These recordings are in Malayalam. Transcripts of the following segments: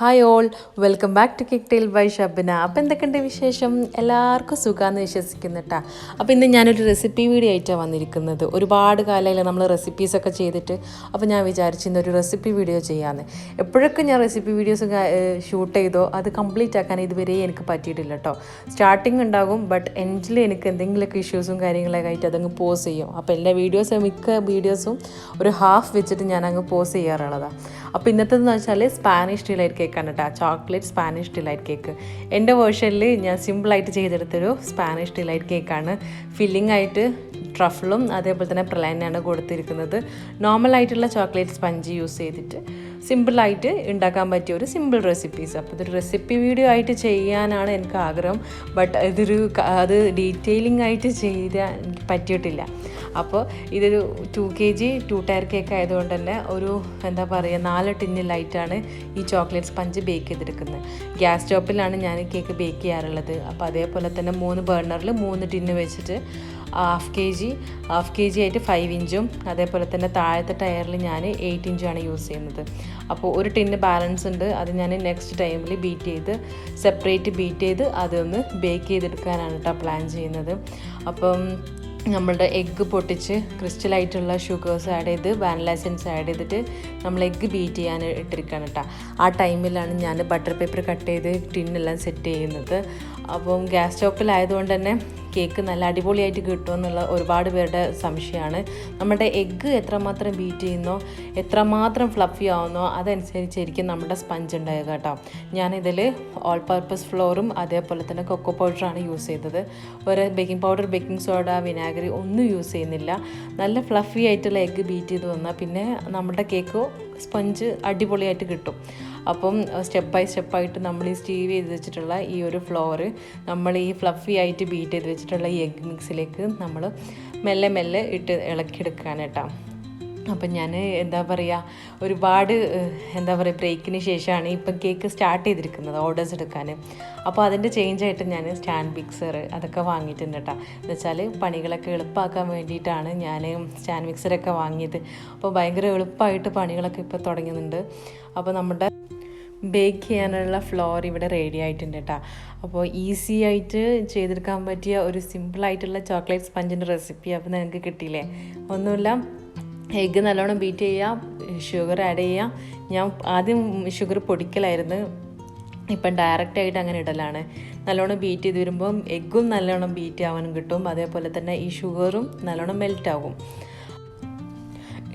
Hi all welcome back to kick tail by Shabana അപ്പോൾ എന്തൊക്കെയുണ്ട് വിശേഷം? എല്ലാവർക്കും സുഖമാണെന്ന് വിശ്വസിക്കുന്നു കേട്ടോ അപ്പോൾ ഇന്ന് ഞാനൊരു റെസിപ്പി വീഡിയോ ആയിട്ടാണ് വന്നിരിക്കുന്നത്. ഒരുപാട് കാലമായില്ല നമ്മൾ റെസിപ്പീസൊക്കെ ചെയ്തിട്ട്. അപ്പോൾ ഞാൻ വിചാരിച്ചു ഒരു റെസിപ്പി വീഡിയോ ചെയ്യാമെന്ന് എപ്പോഴൊക്കെ ഞാൻ റെസിപ്പി വീഡിയോസ് ഷൂട്ട് ചെയ്തോ അത് കംപ്ലീറ്റ് ആക്കാൻ ഇതുവരെ എനിക്ക് പറ്റിയിട്ടില്ല കേട്ടോ സ്റ്റാർട്ടിങ് ഉണ്ടാകും ബട്ട് എൻഡിൽ എനിക്ക് എന്തെങ്കിലുമൊക്കെ ഇഷ്യൂസും കാര്യങ്ങളൊക്കെ ആയിട്ട് അതങ്ങ് പോസ് ചെയ്യും. അപ്പോൾ എല്ലാ വീഡിയോസും മിക്ക വീഡിയോസും ഒരു ഹാഫ് വെച്ചിട്ട് ഞാൻ അങ്ങ് പോസ് ചെയ്യാറുള്ളതാണ് അപ്പോൾ ഇന്നത്തേന്ന് വെച്ചാൽ സ്പാനിഷ് ഡിലൈറ്റ് കേക്കാണ് കേട്ടോ ചോക്ലേറ്റ് സ്പാനിഷ് ഡിലൈറ്റ് കേക്ക് എന്റെ വേർഷനിൽ ഞാൻ സിമ്പിളായിട്ട് ചെയ്തെടുത്തൊരു സ്പാനിഷ് ഡിലൈറ്റ് കേക്കാണ് ഫില്ലിംഗ് ആയിട്ട് ട്രഫിളും അതേപോലെ തന്നെ പ്രളയനാണ് കൊടുത്തിരിക്കുന്നത്. നോർമലായിട്ടുള്ള ചോക്ലേറ്റ് സ്പഞ്ച് യൂസ് ചെയ്തിട്ട് സിമ്പിളായിട്ട് ഉണ്ടാക്കാൻ പറ്റിയ ഒരു സിമ്പിൾ റെസിപ്പീസ് അപ്പോൾ ഇതൊരു റെസിപ്പി വീഡിയോ ആയിട്ട് ചെയ്യാനാണ് എനിക്ക് ആഗ്രഹം. ബട്ട് ഇതൊരു അത് ഡീറ്റെയിലിംഗ് ആയിട്ട് ചെയ്യാൻ പറ്റിയിട്ടില്ല. അപ്പോൾ ഇതൊരു two K G two tier cake ആയതുകൊണ്ട് തന്നെ ഒരു എന്താ പറയുക നാല് ടിന്നിൽ ലൈറ്റാണ് ഈ ചോക്ലേറ്റ് സ്പഞ്ച് ബേക്ക് ചെയ്തെടുക്കുന്നത്. ഗ്യാസ് സ്റ്റോപ്പിലാണ് ഞാൻ കേക്ക് ബേക്ക് ചെയ്യാറുള്ളത്. അപ്പോൾ അതേപോലെ തന്നെ മൂന്ന് ബേർണറിൽ മൂന്ന് ടിന്ന് വെച്ചിട്ട് half K G half K G ആയിട്ട് ഫൈവ് ഇഞ്ചും അതേപോലെ തന്നെ താഴത്തെ ടയറിൽ ഞാൻ എയ്റ്റ് ഇഞ്ചുമാണ് യൂസ് ചെയ്യുന്നത്. അപ്പോൾ ഒരു ടിന്ന് ബാലൻസ് ഉണ്ട്. അത് ഞാൻ നെക്സ്റ്റ് ടൈമിൽ ബീറ്റ് ചെയ്ത് സെപ്പറേറ്റ് ബീറ്റ് ചെയ്ത് അതൊന്ന് ബേക്ക് ചെയ്തെടുക്കാനാണ് കേട്ടോ പ്ലാൻ ചെയ്യുന്നത്. അപ്പം നമ്മളുടെ എഗ്ഗ് പൊട്ടിച്ച് ക്രിസ്റ്റലായിട്ടുള്ള ഷുഗേഴ്സ് ആഡ് ചെയ്ത് വാനില എസൻസ് ആഡ് ചെയ്തിട്ട് നമ്മൾ എഗ്ഗ് ബീറ്റ് ചെയ്യാൻ ഇട്ടിരിക്കുകയാണ് കേട്ടോ ആ ടൈമിലാണ് ഞാൻ ബട്ടർ പേപ്പർ കട്ട് ചെയ്ത് ടിന്നെല്ലാം സെറ്റ് ചെയ്യുന്നത്. അപ്പം ഗ്യാസ് സ്റ്റോപ്പിലായതുകൊണ്ട് തന്നെ കേക്ക് നല്ല അടിപൊളിയായിട്ട് കിട്ടുമെന്നുള്ള ഒരുപാട് പേരുടെ സംശയമാണ്. നമ്മുടെ എഗ്ഗ് എത്രമാത്രം ബീറ്റ് ചെയ്യുന്നോ എത്രമാത്രം ഫ്ലഫി ആവുന്നോ അതനുസരിച്ചായിരിക്കും നമ്മുടെ സ്പഞ്ച് ഉണ്ടാവുക കേട്ടോ. ഞാനിതിൽ ഓൾ പർപ്പസ് ഫ്ലോറും അതേപോലെ തന്നെ കൊക്കോ പൗഡറാണ് യൂസ് ചെയ്തത്. ഒരു ബേക്കിംഗ് പൗഡർ ബേക്കിംഗ് സോഡ വിനാഗിരി ഒന്നും യൂസ് ചെയ്യുന്നില്ല. നല്ല ഫ്ലഫി ആയിട്ടുള്ള എഗ്ഗ് ബീറ്റ് ചെയ്ത് വന്നാൽ പിന്നെ നമ്മുടെ കേക്ക് സ്പഞ്ച് അടിപൊളിയായിട്ട് കിട്ടും. അപ്പം സ്റ്റെപ്പ് ബൈ സ്റ്റെപ്പായിട്ട് നമ്മൾ ഈ സ്റ്റീവ് ചെയ്ത് വെച്ചിട്ടുള്ള ഈ ഒരു ഫ്ലോറ് നമ്മൾ ഈ ഫ്ലഫി ആയിട്ട് ബീറ്റ് ചെയ്ത് വെച്ചിട്ടുള്ള ഈ എഗ് മിക്സിലേക്ക് നമ്മൾ മെല്ലെ മെല്ലെ ഇട്ട് ഇളക്കിയെടുക്കുകയാണ് കേട്ടോ. അപ്പം ഞാൻ എന്താ പറയുക ഒരുപാട് എന്താ പറയുക ബ്രേക്കിന് ശേഷമാണ് ഇപ്പം കേക്ക് സ്റ്റാർട്ട് ചെയ്തിരിക്കുന്നത് ഓർഡേഴ്സ് എടുക്കാൻ അപ്പോൾ അതിന്റെ ചേഞ്ച് ആയിട്ട് ഞാൻ സ്റ്റാൻഡ് മിക്സർ അതൊക്കെ വാങ്ങിയിട്ടുണ്ട് കേട്ടോ എന്ന് വെച്ചാൽ പണികളൊക്കെ എളുപ്പമാക്കാൻ വേണ്ടിയിട്ടാണ് ഞാൻ സ്റ്റാൻഡ് മിക്സറൊക്കെ വാങ്ങിയത്. അപ്പോൾ ഭയങ്കര എളുപ്പമായിട്ട് പണികളൊക്കെ ഇപ്പോൾ തുടങ്ങുന്നുണ്ട്. അപ്പോൾ നമ്മുടെ ബേക്ക് ചെയ്യാനുള്ള ഫ്ലോർ ഇവിടെ റെഡി ആയിട്ടുണ്ട് കേട്ടോ അപ്പോൾ ഈസി ആയിട്ട് ചെയ്തെടുക്കാൻ പറ്റിയ ഒരു സിമ്പിളായിട്ടുള്ള ചോക്ലേറ്റ് സ്പഞ്ചിന്റെ റെസിപ്പി അപ്പോൾ നിങ്ങൾക്ക് കിട്ടിയില്ലേ? ഒന്നുമില്ല. എഗ്ഗ് നല്ലോണം ബീറ്റ് ചെയ്യുക ഷുഗർ ആഡ് ചെയ്യുക. ഞാൻ ആദ്യം ഷുഗർ പൊടിക്കലായിരുന്നു. ഇപ്പം ഡയറക്റ്റ് ആയിട്ട് അങ്ങനെ ഇടലാണ്. നല്ലോണം ബീറ്റ് ചെയ്ത് വരുമ്പം എഗ്ഗും നല്ലോണം ബീറ്റ് ആവാനും കിട്ടും. അതേപോലെ തന്നെ ഈ ഷുഗറും നല്ലോണം മെൽറ്റ് ആകും.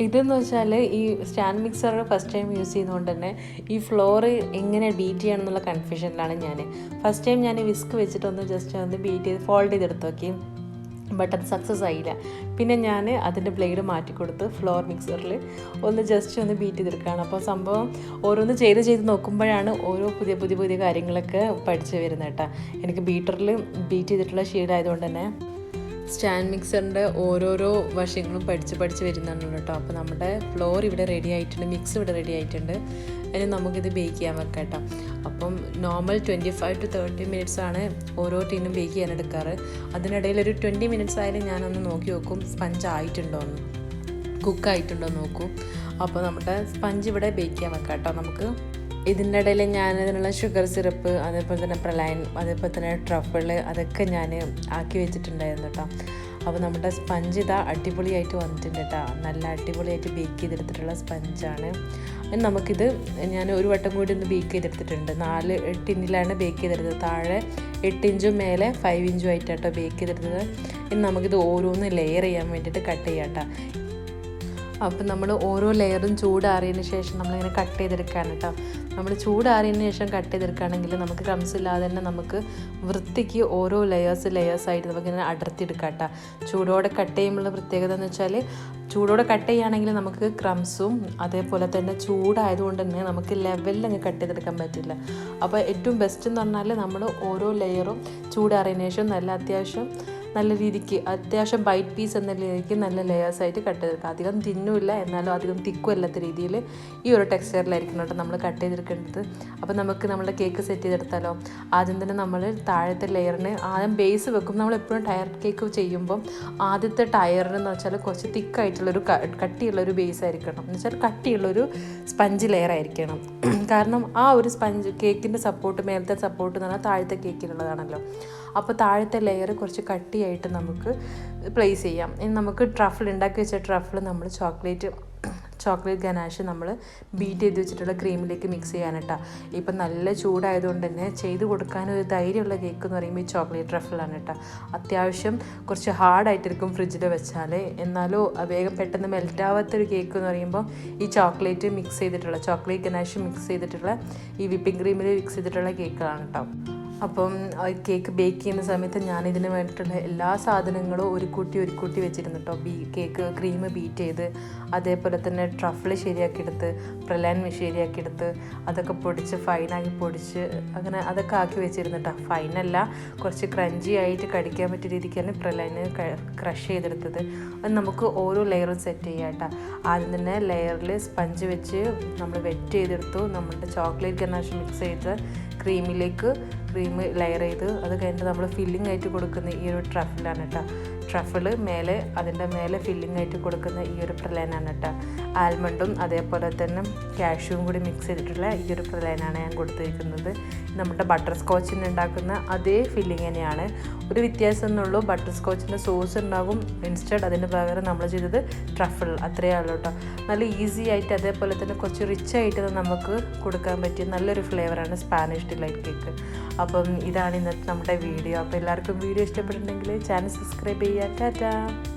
ഇതെന്ന് വെച്ചാൽ ഈ stand mixer first time use ചെയ്യുന്നതുകൊണ്ട് തന്നെ ഈ ഫ്ലോർ എങ്ങനെ ബീറ്റ് ചെയ്യണം എന്നുള്ള കൺഫ്യൂഷനിലാണ് ഞാൻ ഫസ്റ്റ് ടൈം ഞാൻ വിസ്ക് വെച്ചിട്ടൊന്ന് ജസ്റ്റ് ഒന്ന് ബീറ്റ് ചെയ്ത് ഫോൾഡ് ചെയ്തെടുത്ത് നോക്കി. ബട്ട് അത് സക്സസ് ആയില്ല. പിന്നെ ഞാൻ അതിന്റെ ബ്ലേഡ് മാറ്റിക്കൊടുത്ത് ഫ്ലോർ മിക്സറിൽ ഒന്ന് ജസ്റ്റ് ഒന്ന് ബീറ്റ് ചെയ്തെടുക്കുകയാണ്. അപ്പോൾ സംഭവം ഓരോന്ന് ചെയ്ത് ചെയ്ത് നോക്കുമ്പോഴാണ് ഓരോ പുതിയ പുതിയ പുതിയ കാര്യങ്ങളൊക്കെ പഠിച്ചു വരുന്നത് കേട്ടോ. എനിക്ക് ബീറ്ററിൽ ബീറ്റ് ചെയ്തിട്ടുള്ള ശീലമായതുകൊണ്ട് തന്നെ സ്റ്റാൻഡ് മിക്സറിന്റെ ഓരോരോ വശങ്ങളും പഠിച്ച് പഠിച്ച് വരുന്നതാണ് കേട്ടോ. അപ്പോൾ നമ്മുടെ ഫ്ലോർ ഇവിടെ റെഡി ആയിട്ടുണ്ട് മിക്സ് ഇവിടെ റെഡി ആയിട്ടുണ്ട്. ഇനി നമുക്കിത് ബേക്ക് ചെയ്യാൻ വെക്കാം കേട്ടോ. അപ്പം normal twenty five to thirty minutes ആണ് ഓരോ ടീനും ബേക്ക് ചെയ്യാൻ എടുക്കാറ്. അതിനിടയിൽ ഒരു ട്വന്റി മിനിറ്റ്സ് ആയാലും ഞാനൊന്ന് നോക്കി നോക്കും സ്പഞ്ച് ആയിട്ടുണ്ടോ എന്ന്. കുക്ക് ആയിട്ടുണ്ടോ നോക്കൂ. അപ്പോൾ നമ്മുടെ സ്പഞ്ച് ഇവിടെ ബേക്ക് ചെയ്യാൻ വെക്കാം കേട്ടോ. നമുക്ക് ഇതിന്റെ ഇടയിൽ ഞാൻ അതിനുള്ള ഷുഗർ സിറപ്പ് അതേപോലെ തന്നെ പ്രലൈൻ അതേപോലെ തന്നെ ട്രഫിൾ അതൊക്കെ ഞാൻ ആക്കി വെച്ചിട്ടുണ്ടായിരുന്നു കേട്ടോ. അപ്പോൾ നമ്മുടെ സ്പഞ്ച് ഇതാ അടിപൊളിയായിട്ട് വന്നിട്ടുണ്ട് കേട്ടോ. നല്ല അടിപൊളിയായിട്ട് ബേക്ക് ചെയ്തെടുത്തിട്ടുള്ള സ്പഞ്ചാണ് നമുക്കിത് ഞാൻ ഒരു വട്ടം കൂടി ഒന്ന് ബേക്ക് ചെയ്തെടുത്തിട്ടുണ്ട്. നാല് ടിന്നിലാണ് ബേക്ക് ചെയ്തെടുത്തത്. താഴെ എട്ട് ഇഞ്ചും മേലെ ഫൈവ് ഇഞ്ചും ആയിട്ടാട്ടോ ബേക്ക് ചെയ്തെടുത്തത്. ഇനി നമുക്കിത് ഓരോന്ന് ലെയർ ചെയ്യാൻ വേണ്ടിയിട്ട് കട്ട് ചെയ്യാം കേട്ടോ. അപ്പം നമ്മൾ ഓരോ ലെയറും ചൂടാറിയതിന് ശേഷം നമ്മളിങ്ങനെ കട്ട് ചെയ്തെടുക്കുകയാണ് കേട്ടോ. നമ്മൾ ചൂടാറിയതിന് ശേഷം കട്ട് ചെയ്തെടുക്കുകയാണെങ്കിൽ നമുക്ക് ക്രംസ് ഇല്ലാതെ തന്നെ നമുക്ക് വൃത്തിക്ക് ഓരോ ലെയേഴ്സ് ലെയേഴ്സായിട്ട് നമുക്കിങ്ങനെ അടർത്തിയെടുക്കാം കേട്ടോ. ചൂടോടെ കട്ട് ചെയ്യുമ്പോൾ പ്രത്യേകത എന്ന് വെച്ചാൽ ചൂടോടെ കട്ട് ചെയ്യുകയാണെങ്കിൽ നമുക്ക് ക്രംസും അതേപോലെ തന്നെ ചൂടായതുകൊണ്ട് തന്നെ നമുക്ക് ലെവലിൽ അങ്ങ് കട്ട് ചെയ്തെടുക്കാൻ പറ്റില്ല. അപ്പോൾ ഏറ്റവും ബെസ്റ്റ് എന്ന് പറഞ്ഞാൽ നമ്മൾ ഓരോ ലെയറും ചൂടാറിയതിന് ശേഷം നല്ല അത്യാവശ്യം നല്ല രീതിക്ക് അത്യാവശ്യം ബൈറ്റ് പീസ് എന്ന രീതിക്ക് നല്ല ലെയേഴ്സ് ആയിട്ട് കട്ട് ചെയ്തെടുക്കുക. അധികം തിന്നുമില്ല എന്നാലും അധികം തിക്കും അല്ലാത്ത രീതിയിൽ ഈ ഒരു ടെക്സ്ചറിലായിരിക്കണം കേട്ടോ നമ്മൾ കട്ട് ചെയ്തെടുക്കേണ്ടത്. അപ്പോൾ നമുക്ക് നമ്മുടെ കേക്ക് സെറ്റ് ചെയ്തെടുത്താലോ? ആദ്യം തന്നെ നമ്മൾ താഴത്തെ ലെയറിന് ആദ്യം ബേസ് വെക്കും നമ്മൾ എപ്പോഴും ടയർ കേക്ക് ചെയ്യുമ്പം ആദ്യത്തെ ടയറിന് എന്ന് വെച്ചാൽ കുറച്ച് തിക്കായിട്ടുള്ളൊരു കട്ടിയുള്ളൊരു ബേസ് ആയിരിക്കണം. എന്ന് വെച്ചാൽ കട്ടിയുള്ളൊരു സ്പഞ്ച് ലെയർ ആയിരിക്കണം. കാരണം ആ ഒരു സ്പഞ്ച് കേക്കിന്റെ സപ്പോർട്ട് മേലത്തെ സപ്പോർട്ട് എന്ന് പറഞ്ഞാൽ താഴത്തെ കേക്കിലുള്ളതാണല്ലോ അപ്പോൾ താഴത്തെ ലെയർ കുറച്ച് കട്ടിയായിട്ട് നമുക്ക് പ്ലേസ് ചെയ്യാം. ഇനി നമുക്ക് ട്രഫിൾ ഉണ്ടാക്കി വെച്ച ട്രഫിൾ നമ്മൾ ചോക്ലേറ്റ് ചോക്ലേറ്റ് ഗനാഷ് നമ്മൾ ബീറ്റ് ചെയ്ത് വെച്ചിട്ടുള്ള ക്രീമിലേക്ക് മിക്സ് ചെയ്യാനട്ടാ ഇപ്പം നല്ല ചൂടായതുകൊണ്ട് തന്നെ ചെയ്ത് കൊടുക്കാൻ ഒരു ധൈര്യമുള്ള കേക്ക് എന്ന് പറയുമ്പോൾ ഈ ചോക്ലേറ്റ് റഫിളാണ് കേട്ടോ. അത്യാവശ്യം കുറച്ച് ഹാർഡായിട്ടിരിക്കും ഫ്രിഡ്ജിൽ വെച്ചാൽ എന്നാലും വേഗം പെട്ടെന്ന് മെൽറ്റാവാത്തൊരു കേക്ക് എന്ന് പറയുമ്പോൾ ഈ ചോക്ലേറ്റ് മിക്സ് ചെയ്തിട്ടുള്ള ചോക്ലേറ്റ് ഗനാഷ് മിക്സ് ചെയ്തിട്ടുള്ള ഈ വിപ്പിംഗ് ക്രീമിൽ മിക്സ് ചെയ്തിട്ടുള്ള കേക്കുകളാണ് കേട്ടോ. അപ്പം കേക്ക് ബേക്ക് ചെയ്യുന്ന സമയത്ത് ഞാൻ ഇതിന് വേണ്ടിയിട്ടുള്ള എല്ലാ സാധനങ്ങളും ഒരു കൂട്ടി ഒരു കൂട്ടി വെച്ചിരുന്നു കേട്ടോ ബീ കേക്ക് ക്രീം ബീറ്റ് ചെയ്ത് അതേപോലെ തന്നെ ട്രഫിൾ ശരിയാക്കിയെടുത്ത് പ്രലാൻ ശരിയാക്കിയെടുത്ത് അതൊക്കെ പൊടിച്ച് ഫൈനാക്കി പൊടിച്ച് അങ്ങനെ അതൊക്കെ ആക്കി വെച്ചിരുന്നു കേട്ടോ ഫൈനല്ല കുറച്ച് ക്രഞ്ചി ആയിട്ട് കടിക്കാൻ പറ്റിയ രീതിക്കാണ് പ്രലാന് ക്രഷ് ചെയ്തെടുത്തത്. അത് നമുക്ക് ഓരോ ലെയറും സെറ്റ് ചെയ്യാം കേട്ടോ ആദ്യം തന്നെ ലെയറിൽ സ്പഞ്ച് വെച്ച് നമ്മൾ വെറ്റ് ചെയ്തെടുത്തു. നമ്മുടെ ചോക്ലേറ്റ് ഗനാഷ് മിക്സ് ചെയ്ത് ക്രീമിലേക്ക് ക്രീം ലെയർ ചെയ്ത് അത് കഴിഞ്ഞിട്ട് നമ്മൾ ഫില്ലിംഗ് ആയിട്ട് കൊടുക്കുന്ന ഈ ഒരു ട്രഫിലാണ് കേട്ടോ ട്രഫിൾ മേലെ അതിന്റെ മേലെ ഫില്ലിംഗ് ആയിട്ട് കൊടുക്കുന്ന ഈ ഒരു പ്രലയനാണ് കേട്ടോ. ആൽമണ്ടും അതേപോലെ തന്നെ കാഷ്യൂവും കൂടി മിക്സ് ചെയ്തിട്ടുള്ള ഈ ഒരു പ്രലയനാണ് ഞാൻ കൊടുത്തിരിക്കുന്നത് നമ്മുടെ ബട്ടർ സ്കോച്ചിന് ഉണ്ടാക്കുന്ന അതേ ഫില്ലിംഗ് തന്നെയാണ്. ഒരു വ്യത്യാസം എന്നുള്ളൂ ബട്ടർ സ്കോച്ചിന്റെ സോസ് ഉണ്ടാകും ഇൻസ്റ്റഡ് അതിന് പകരം നമ്മൾ ചെയ്തത് ട്രഫിൾ അത്രയേ ഉള്ളൂ കേട്ടോ. നല്ല ഈസി ആയിട്ട് അതേപോലെ തന്നെ കുറച്ച് റിച്ച് ആയിട്ട് നമുക്ക് കൊടുക്കാൻ പറ്റിയ നല്ലൊരു ഫ്ലേവറാണ് സ്പാനിഷ് ഡിലൈറ്റ് കേക്ക് അപ്പം ഇതാണ് ഇന്നത്തെ നമ്മുടെ വീഡിയോ അപ്പോൾ എല്ലാവർക്കും വീഡിയോ ഇഷ്ടപ്പെട്ടിട്ടുണ്ടെങ്കിൽ ചാനൽ സബ്സ്ക്രൈബ് ചെയ്യുക 哒哒。